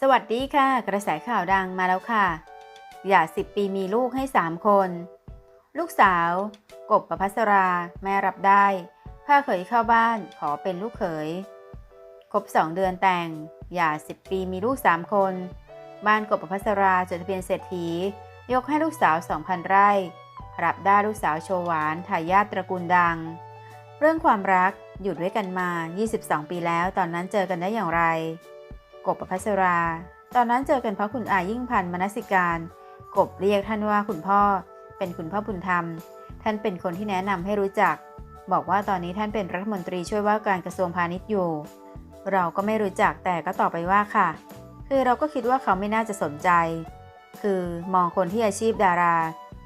สวัสดีค่ะ กระแสข่าวดังมาแล้วค่ะ อย่าสิบปีมีลูกให้ 3 คน ลูกสาว กบประพัสรา แม่รับได้พาเขยเข้าบ้านขอเป็นลูกเขยครบ 2 เดือนแต่ง อย่าสิบปีมีลูก 3 คน บ้านกบประพัสราจดทะเบียนเศรษฐี ยกให้ลูกสาว 2,000 ไร่ รับได้ลูกสาวโชว์หวานทายาทตระกูลดัง เรื่องความรักอยู่ด้วยกันมา 22 ปีแล้ว ตอนนั้นเจอกันได้อย่างไร กบประพัสรา ตอนนั้นเจอกันเพราะคุณอายิ่งพันธ์มนสิการ กบเรียกท่านว่าคุณพ่อ เป็นคุณพ่อบุญธรรม ท่านเป็นคนที่แนะนำให้รู้จัก บอกว่าตอนนี้ท่านเป็นรัฐมนตรีช่วยว่าการกระทรวงพาณิชย์อยู่ เราก็ไม่รู้จักแต่ก็ตอบไปว่าค่ะ คือเราก็คิดว่าเขาไม่น่าจะสนใจ คือมองคนที่อาชีพดารา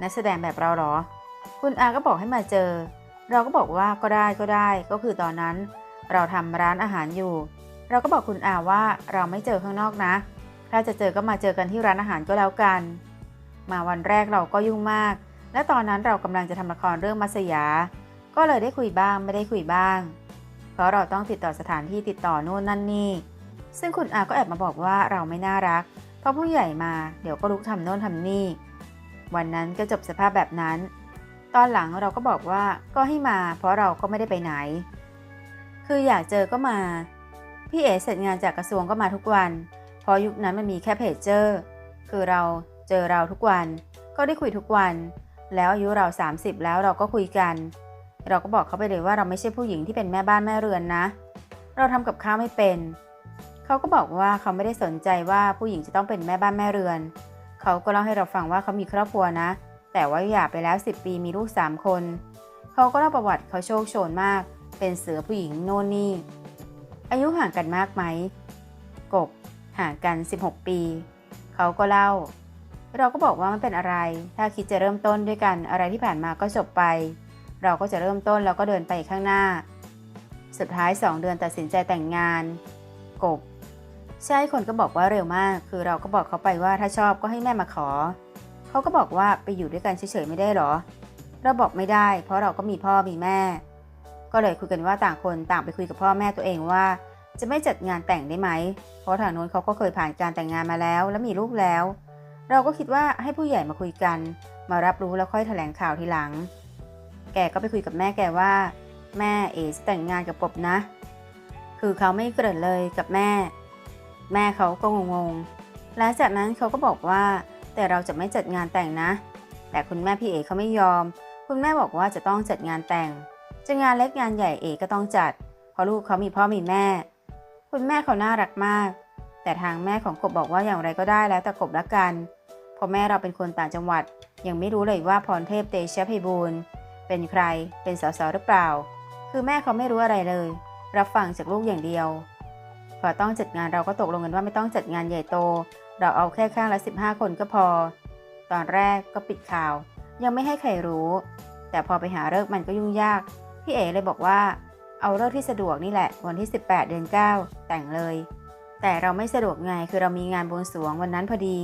นักแสดงแบบเราหรอ คุณอาก็บอกให้มาเจอ เราก็บอกว่าก็ได้ก็ได้ ก็คือตอนนั้น เราทำร้านอาหารอยู่ เราก็บอกคุณอาว่าเราไม่เจอข้างนอกนะ ถ้าจะเจอก็มาเจอกันที่ร้านอาหารก็แล้วกัน มาวันแรกเราก็ยุ่งมาก และตอนนั้นเรากำลังจะทำละครเรื่องมัสยา ก็เลยได้คุยบ้างไม่ได้คุยบ้าง เพราะเราต้องติดต่อสถานที่ติดต่อนู่นนั่นนี่ ซึ่งคุณอาก็แอบมาบอกว่าเราไม่น่ารัก เพราะผู้ใหญ่มาเดี๋ยวก็ลุกทำโน่นทำนี่ วันนั้นก็จบสภาพแบบนั้น ตอนหลังเราก็บอกว่าก็ให้มา เพราะเราก็ไม่ได้ไปไหน คืออยากเจอก็มา พี่เอเสร็จงานจากกระทรวงก็มาทุกวัน เพราะยุคนั้นมันมีแค่เพจเจอร์ คือเราเจอเราทุกวัน ก็ได้คุยทุกวัน แล้วอายุเรา 30 แล้วเราก็คุยกัน เราก็บอกเขาไปเลยว่าเราไม่ใช่ผู้หญิงที่เป็นแม่บ้านแม่เรือนนะ เราทำกับข้าวไม่เป็น เขาก็บอกว่าเขาไม่ได้สนใจว่าผู้หญิงจะต้องเป็นแม่บ้านแม่เรือน เขาก็เล่าให้เราฟังว่าเขามีครอบครัวนะ แต่ว่าหย่าไปแล้ว 10 ปีมีลูก 3 คน เขาก็เล่าประวัติเขาโชคโชนมาก เป็นเสือผู้หญิงโน่นนี่ อายุห่างกันมากไหม กบ ห่างกัน 16 ปี เขาก็เล่า เราก็บอกว่าไม่เป็นอะไร ถ้าคิดจะเริ่มต้นด้วยกัน อะไรที่ผ่านมาก็จบไป เราก็จะเริ่มต้นแล้วก็เดินไปข้างหน้า สุดท้าย 2 เดือนตัดสินใจแต่งงาน กบ ใช่คนก็บอกว่าเร็วมาก คือเราก็บอกเขาไปว่าถ้าชอบก็ให้แม่มาขอ เขาก็บอกว่าไปอยู่ด้วยกันเฉยๆไม่ได้หรอ เราบอกไม่ได้ เพราะเราก็มีพ่อมีแม่ ก็เลยคุยกันว่าต่างคนต่างไปคุยกับพ่อแม่ตัวเองว่า จะไม่จัดงานแต่งได้ไหม เพราะทางโน้นเขาก็เคยผ่านการแต่งงานมาแล้ว และมีลูกแล้ว เราก็คิดว่าให้ผู้ใหญ่มาคุยกัน มารับรู้แล้วค่อยแถลงข่าวทีหลัง แกก็ไปคุยกับแม่แกว่า แม่เอจะแต่งงานกับกบนะ คือเขาไม่เกริ่นเลยกับแม่ แม่เขาก็งงๆหลังจากนั้นเขาก็บอกว่า แต่เราจะไม่จัดงานแต่งนะ แต่คุณแม่พี่เอเขาไม่ยอม คุณแม่บอกว่าจะต้องจัดงานแต่ง จะงานเล็กงานใหญ่เอก็ต้องจัด เพราะลูกเขามีพ่อมีแม่ คุณแม่เขาน่ารักมาก แต่ทางแม่ของกบบอกว่าอย่างไรก็ได้แล้วแต่กบละกันเพราะแม่เราเป็นคนต่างจังหวัด ยังไม่รู้เลยว่าพรเทพเตชะพิบูลย์เป็นใครเป็นสสหรือเปล่า คือแม่เขาไม่รู้อะไรเลย รับฟังจากลูกอย่างเดียว พอต้องจัดงานเราก็ตกลงกันว่าไม่ต้องจัดงานใหญ่โต เราเอาแค่ข้างละ 15 คนก็พอ ตอนแรกก็ปิดข่าว ยังไม่ให้ใครรู้ แต่พอไปหาเลิกมันก็ยุ่งยาก พี่เอ๋เลยบอกว่าเอาเลิกที่สะดวกนี่แหละ วันที่ 18 เดือน 9 แต่งเลย แต่เราไม่สะดวกไงคือเรามีงานบวงสรวงวันนั้นพอดี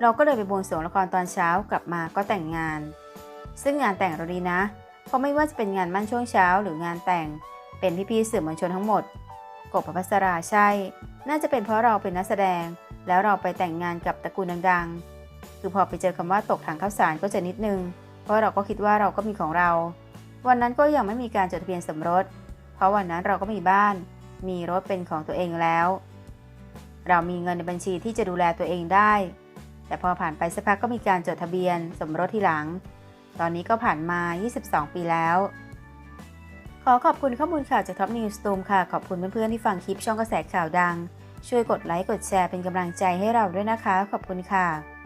เราก็เลยไปบวงสรวงละครตอนเช้ากลับมาก็แต่งงาน ซึ่งงานแต่งเราดีนะ เพราะไม่ว่าจะเป็นงานมั่นช่วงเช้าหรืองานแต่ง เป็นพี่ๆสื่อมวลชนทั้งหมดกบประพัสราใช่ น่าจะเป็นเพราะเราเป็นนักแสดง แล้วเราไปแต่งงานกับตระกูลดังๆ คือพอไปเจอคำว่าตกถังข้าวสารก็จะนิดนึง เพราะเราก็คิดว่าเราก็มีของเรา วันนั้นก็ยังไม่มีการจดทะเบียนสมรส เพราะวันนั้นเราก็มีบ้าน มีรถเป็นของตัวเองแล้ว เรามีเงินในบัญชีที่จะดูแลตัวเองได้ แต่พอผ่านไปสักพักก็มีการจดทะเบียนสมรสทีหลัง ตอนนี้ก็ผ่านมา 22 ปีแล้ว ขอขอบคุณข้อมูลข่าวจากท็อปนิวส์ตูมค่ะ ขอบคุณเพื่อนๆที่ฟังคลิปช่องกระแสข่าวดัง ช่วยกดไลค์กดแชร์เป็นกำลังใจให้เราด้วยนะคะ ขอบคุณค่ะ